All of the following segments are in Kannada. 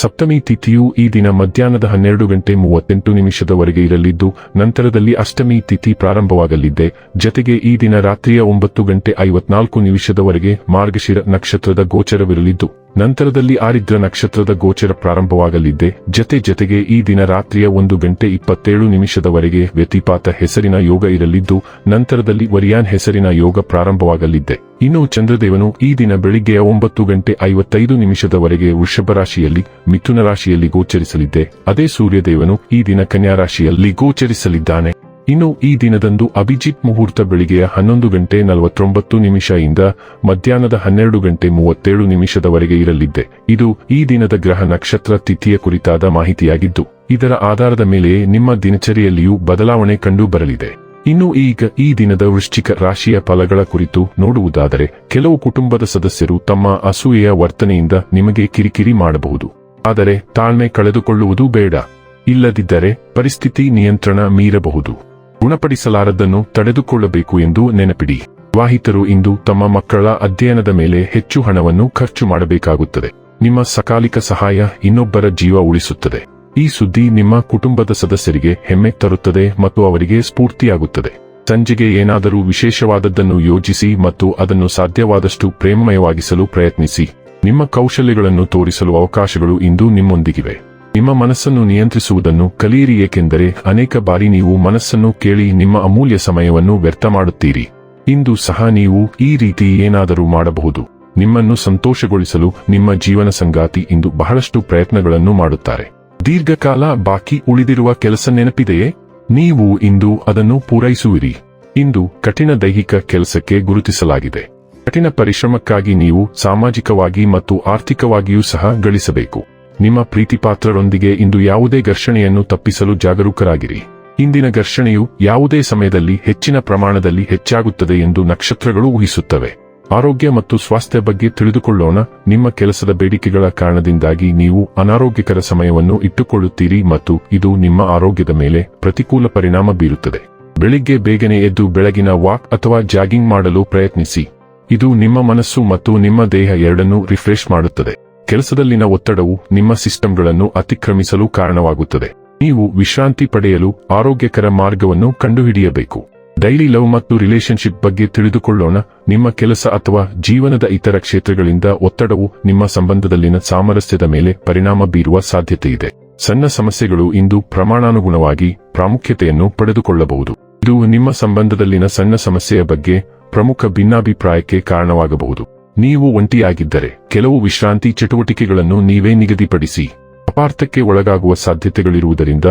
ಸಪ್ತಮಿ ತಿಥಿಯು ಈ ದಿನ ಮಧ್ಯಾಹ್ನದ ಹನ್ನೆರಡು ಗಂಟೆ ಮೂವತ್ತೆಂಟು ನಿಮಿಷದವರೆಗೆ ಇರಲಿದ್ದು, ನಂತರದಲ್ಲಿ ಅಷ್ಟಮಿ ತಿಥಿ ಪ್ರಾರಂಭವಾಗಲಿದೆ. ಜತೆಗೆ ಈ ದಿನ ರಾತ್ರಿಯ ಒಂಬತ್ತು ಗಂಟೆ ಐವತ್ನಾಲ್ಕು ನಿಮಿಷದವರೆಗೆ ಮಾರ್ಗಶಿರ ನಕ್ಷತ್ರದ ಗೋಚರವಿರಲಿದ್ದು, ನಂತರದಲ್ಲಿ ಆರಿದ್ರ ನಕ್ಷತ್ರದ ಗೋಚರ ಪ್ರಾರಂಭವಾಗಲಿದೆ. ಜತೆ ಜತೆಗೆ ಈ ದಿನ ರಾತ್ರಿಯ ಒಂದು ಗಂಟೆ ಇಪ್ಪತ್ತೇಳು ನಿಮಿಷದವರೆಗೆ ವ್ಯತಿಪಾತ ಹೆಸರಿನ ಯೋಗ ಇರಲಿದ್ದು, ನಂತರದಲ್ಲಿ ವರಿಯಾನ್ ಹೆಸರಿನ ಯೋಗ ಪ್ರಾರಂಭವಾಗಲಿದೆ. ಇನ್ನು ಚಂದ್ರದೇವನು ಈ ದಿನ ಬೆಳಿಗ್ಗೆಯ ಒಂಬತ್ತು ಗಂಟೆ ಐವತ್ತೈದು ನಿಮಿಷದವರೆಗೆ ವೃಷಭ ರಾಶಿಯಲ್ಲಿ, ಮಿಥುನ ರಾಶಿಯಲ್ಲಿ ಗೋಚರಿಸಲಿದ್ದೆ. ಅದೇ ಸೂರ್ಯದೇವನು ಈ ದಿನ ಕನ್ಯಾ ರಾಶಿಯಲ್ಲಿ ಗೋಚರಿಸಲಿದ್ದಾನೆ. ಇನ್ನು ಈ ದಿನದಂದು ಅಭಿಜಿತ್ ಮುಹೂರ್ತ ಬೆಳಿಗ್ಗೆಯ ಹನ್ನೊಂದು ಗಂಟೆ ನಲವತ್ತೊಂಬತ್ತು ನಿಮಿಷದಿಂದ ಮಧ್ಯಾಹ್ನದ ಹನ್ನೆರಡು ಗಂಟೆ ಮೂವತ್ತೇಳು ನಿಮಿಷದವರೆಗೆ ಇರಲಿದ್ದೆ. ಇದು ಈ ದಿನದ ಗ್ರಹ ನಕ್ಷತ್ರ ತಿಥಿಯ ಕುರಿತಾದ ಮಾಹಿತಿಯಾಗಿದ್ದು, ಇದರ ಆಧಾರದ ಮೇಲೆ ನಿಮ್ಮ ದಿನಚರಿಯಲ್ಲಿಯೂ ಬದಲಾವಣೆ ಕಂಡು ಬರಲಿದೆ. ಇನ್ನು ಈಗ ಈ ದಿನದ ವೃಶ್ಚಿಕ ರಾಶಿಯ ಫಲಗಳ ಕುರಿತು ನೋಡುವುದಾದರೆ ಕೆಲವು ಕುಟುಂಬದ ಸದಸ್ಯರು ತಮ್ಮ ಅಸೂಯೆಯ ವರ್ತನೆಯಿಂದ ನಿಮಗೆ ಕಿರಿಕಿರಿ ಮಾಡಬಹುದು. ಆದರೆ ತಾಳ್ಮೆ ಕಳೆದುಕೊಳ್ಳುವುದು ಬೇಡ. ಇಲ್ಲದಿದ್ದರೆ ಪರಿಸ್ಥಿತಿ ನಿಯಂತ್ರಣ ಮೀರಬಹುದು. ಗುಣಪಡಿಸಲಾರದ್ದನ್ನು ತಡೆದುಕೊಳ್ಳಬೇಕು ಎಂದು ನೆನಪಿಡಿ. ವಾಹಿತರು ಇಂದು ತಮ್ಮ ಮಕ್ಕಳ ಅಧ್ಯಯನದ ಮೇಲೆ ಹೆಚ್ಚು ಹಣವನ್ನು ಖರ್ಚು ಮಾಡಬೇಕಾಗುತ್ತದೆ. ನಿಮ್ಮ ಸಕಾಲಿಕ ಸಹಾಯ ಇನ್ನೊಬ್ಬರ ಜೀವ ಉಳಿಸುತ್ತದೆ. ಈ ಸುದ್ದಿ ನಿಮ್ಮ ಕುಟುಂಬದ ಸದಸ್ಯರಿಗೆ ಹೆಮ್ಮೆ ತರುತ್ತದೆ ಮತ್ತು ಅವರಿಗೆ ಸ್ಫೂರ್ತಿಯಾಗುತ್ತದೆ. ಸಂಜೆಗೆ ಏನಾದರೂ ವಿಶೇಷವಾದದ್ದನ್ನು ಯೋಜಿಸಿ ಮತ್ತು ಅದನ್ನು ಸಾಧ್ಯವಾದಷ್ಟು ಪ್ರೇಮಮಯವಾಗಿಸಲು ಪ್ರಯತ್ನಿಸಿ. ನಿಮ್ಮ ಕೌಶಲ್ಯಗಳನ್ನು ತೋರಿಸಲು ಅವಕಾಶಗಳು ಇಂದು ನಿಮ್ಮೊಂದಿಗಿವೆ. ನಿಮ್ಮ ಮನಸ್ಸನ್ನು ನಿಯಂತ್ರಿಸುವುದನ್ನು ಕಲಿಯಿರಿ, ಏಕೆಂದರೆ ಅನೇಕ ಬಾರಿ ನೀವು ಮನಸ್ಸನ್ನು ಕೇಳಿ ನಿಮ್ಮ ಅಮೂಲ್ಯ ಸಮಯವನ್ನು ವ್ಯರ್ಥ ಮಾಡುತ್ತೀರಿ. ಇಂದು ಸಹ ನೀವು ಈ ರೀತಿ ಏನಾದರೂ ಮಾಡಬಹುದು. ನಿಮ್ಮನ್ನು ಸಂತೋಷಗೊಳಿಸಲು ನಿಮ್ಮ ಜೀವನ ಸಂಗಾತಿ ಇಂದು ಬಹಳಷ್ಟು ಪ್ರಯತ್ನಗಳನ್ನು ಮಾಡುತ್ತಾರೆ. ದೀರ್ಘಕಾಲ ಬಾಕಿ ಉಳಿದಿರುವ ಕೆಲಸ ನೆನಪಿದೆಯೇ? ನೀವು ಇಂದು ಅದನ್ನು ಪೂರೈಸುವಿರಿ. ಇಂದು ಕಠಿಣ ದೈಹಿಕ ಕೆಲಸಕ್ಕೆ ಗುರುತಿಸಲಾಗಿದೆ. ಕಠಿಣ ಪರಿಶ್ರಮಕ್ಕಾಗಿ ನೀವು ಸಾಮಾಜಿಕವಾಗಿ ಮತ್ತು ಆರ್ಥಿಕವಾಗಿಯೂ ಸಹ ಗಳಿಸಬೇಕು. ನಿಮ್ಮ ಪ್ರೀತಿಪಾತ್ರರೊಂದಿಗೆ ಇಂದು ಯಾವುದೇ ಘರ್ಷಣೆಯನ್ನು ತಪ್ಪಿಸಲು ಜಾಗರೂಕರಾಗಿರಿ. ಇಂದಿನ ಘರ್ಷಣೆಯು ಯಾವುದೇ ಸಮಯದಲ್ಲಿ ಹೆಚ್ಚಿನ ಪ್ರಮಾಣದಲ್ಲಿ ಹೆಚ್ಚಾಗುತ್ತದೆ ಎಂದು ನಕ್ಷತ್ರಗಳು ಊಹಿಸುತ್ತವೆ. ಆರೋಗ್ಯ ಮತ್ತು ಸ್ವಾಸ್ಥ್ಯ ಬಗ್ಗೆ ತಿಳಿದುಕೊಳ್ಳೋಣ. ನಿಮ್ಮ ಕೆಲಸದ ಬೇಡಿಕೆಗಳ ಕಾರಣದಿಂದಾಗಿ ನೀವು ಅನಾರೋಗ್ಯಕರ ಸಮಯವನ್ನು ಇಟ್ಟುಕೊಳ್ಳುತ್ತೀರಿ ಮತ್ತು ಇದು ನಿಮ್ಮ ಆರೋಗ್ಯದ ಮೇಲೆ ಪ್ರತಿಕೂಲ ಪರಿಣಾಮ ಬೀರುತ್ತದೆ. ಬೆಳಿಗ್ಗೆ ಬೇಗನೆ ಎದ್ದು ಬೆಳಗಿನ ವಾಕ್ ಅಥವಾ ಜಾಗಿಂಗ್ ಮಾಡಲು ಪ್ರಯತ್ನಿಸಿ. ಇದು ನಿಮ್ಮ ಮನಸ್ಸು ಮತ್ತು ನಿಮ್ಮ ದೇಹ ಎರಡನ್ನೂ ರಿಫ್ರೆಶ್ ಮಾಡುತ್ತದೆ. ಕೆಲಸದಲ್ಲಿನ ಒತ್ತಡವು ನಿಮ್ಮ ಸಿಸ್ಟಮ್ಗಳನ್ನು ಅತಿಕ್ರಮಿಸಲು ಕಾರಣವಾಗುತ್ತದೆ. ನೀವು ವಿಶ್ರಾಂತಿ ಪಡೆಯಲು ಆರೋಗ್ಯಕರ ಮಾರ್ಗವನ್ನು ಕಂಡುಹಿಡಿಯಬೇಕು. ಡೈಲಿ ಲವ್ ಮತ್ತು ರಿಲೇಶನ್ಶಿಪ್ ಬಗ್ಗೆ ತಿಳಿದುಕೊಳ್ಳೋಣ. ನಿಮ್ಮ ಕೆಲಸ ಅಥವಾ ಜೀವನದ ಇತರ ಕ್ಷೇತ್ರಗಳಿಂದ ಒತ್ತಡವು ನಿಮ್ಮ ಸಂಬಂಧದಲ್ಲಿನ ಸಾಮರಸ್ಯದ ಮೇಲೆ ಪರಿಣಾಮ ಬೀರುವ ಸಾಧ್ಯತೆ ಇದೆ. ಸಣ್ಣ ಸಮಸ್ಯೆಗಳು ಇಂದು ಪ್ರಮಾಣಾನುಗುಣವಾಗಿ ಪ್ರಾಮುಖ್ಯತೆಯನ್ನು ಪಡೆದುಕೊಳ್ಳಬಹುದು. ಇದು ನಿಮ್ಮ ಸಂಬಂಧದಲ್ಲಿನ ಸಣ್ಣ ಸಮಸ್ಯೆಯ ಬಗ್ಗೆ ಪ್ರಮುಖ ಭಿನ್ನಾಭಿಪ್ರಾಯಕ್ಕೆ ಕಾರಣವಾಗಬಹುದು. ನೀವು ಒಂಟಿಯಾಗಿದ್ದರೆ ಕೆಲವು ವಿಶ್ರಾಂತಿ ಚಟುವಟಿಕೆಗಳನ್ನು ನೀವೇ ನಿಗದಿಪಡಿಸಿ. ಅಪಾರ್ಥಕ್ಕೆ ಒಳಗಾಗುವ ಸಾಧ್ಯತೆಗಳಿರುವುದರಿಂದ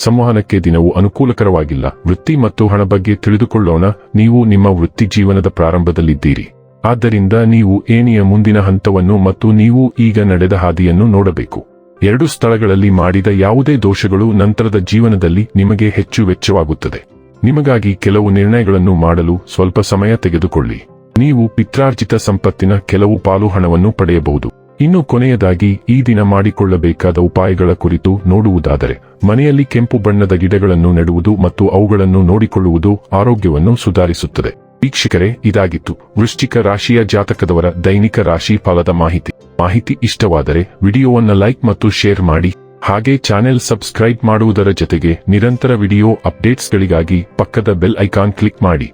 ಸಂವಹನಕ್ಕೆ ದಿನವು ಅನುಕೂಲಕರವಾಗಿಲ್ಲ. ವೃತ್ತಿ ಮತ್ತು ಹಣ ಬಗ್ಗೆ ತಿಳಿದುಕೊಳ್ಳೋಣ. ನೀವು ನಿಮ್ಮ ವೃತ್ತಿ ಜೀವನದ ಪ್ರಾರಂಭದಲ್ಲಿದ್ದೀರಿ. ಆದ್ದರಿಂದ ನೀವು ಏಣಿಯ ಮುಂದಿನ ಹಂತವನ್ನು ಮತ್ತು ನೀವು ಈಗ ನಡೆದ ಹಾದಿಯನ್ನು ನೋಡಬೇಕು. ಎರಡು ಸ್ಥಳಗಳಲ್ಲಿ ಮಾಡಿದ ಯಾವುದೇ ದೋಷಗಳು ನಂತರದ ಜೀವನದಲ್ಲಿ ನಿಮಗೆ ಹೆಚ್ಚು ವೆಚ್ಚವಾಗುತ್ತದೆ. ನಿಮಗಾಗಿ ಕೆಲವು ನಿರ್ಣಯಗಳನ್ನು ಮಾಡಲು ಸ್ವಲ್ಪ ಸಮಯ ತೆಗೆದುಕೊಳ್ಳಿ. ನೀವು ಪಿತ್ರಾರ್ಜಿತ ಸಂಪತ್ತಿನ ಕೆಲವು ಪಾಲು ಹಣವನ್ನು ಪಡೆಯಬಹುದು. ಇನ್ನು ಕೊನೆಯದಾಗಿ ಈ ದಿನ ಮಾಡಿಕೊಳ್ಳಬೇಕಾದ ಉಪಾಯಗಳ ಕುರಿತು ನೋಡುವುದಾದರೆ, ಮನೆಯಲ್ಲಿ ಕೆಂಪು ಬಣ್ಣದ ಗಿಡಗಳನ್ನು ನೆಡುವುದು ಮತ್ತು ಅವುಗಳನ್ನು ನೋಡಿಕೊಳ್ಳುವುದು ಆರೋಗ್ಯವನ್ನು ಸುಧಾರಿಸುತ್ತದೆ. ವೀಕ್ಷಕರೇ, ಇದಾಗಿತ್ತು. ವೃಶ್ಚಿಕ ರಾಶಿಯ ಜಾತಕದವರ ದೈನಿಕ ರಾಶಿ ಫಲದ ಮಾಹಿತಿ. ಮಾಹಿತಿ ಇಷ್ಟವಾದರೆ ವಿಡಿಯೋವನ್ನು ಲೈಕ್ ಮತ್ತು ಶೇರ್ ಮಾಡಿ. ಹಾಗೆ ಚಾನೆಲ್ ಸಬ್ಸ್ಕ್ರೈಬ್ ಮಾಡುವುದರ ಜೊತೆಗೆ ನಿರಂತರ ವಿಡಿಯೋ ಅಪ್ಡೇಟ್ಸ್ಗಳಿಗಾಗಿ ಪಕ್ಕದ ಬೆಲ್ ಐಕಾನ್ ಕ್ಲಿಕ್ ಮಾಡಿ.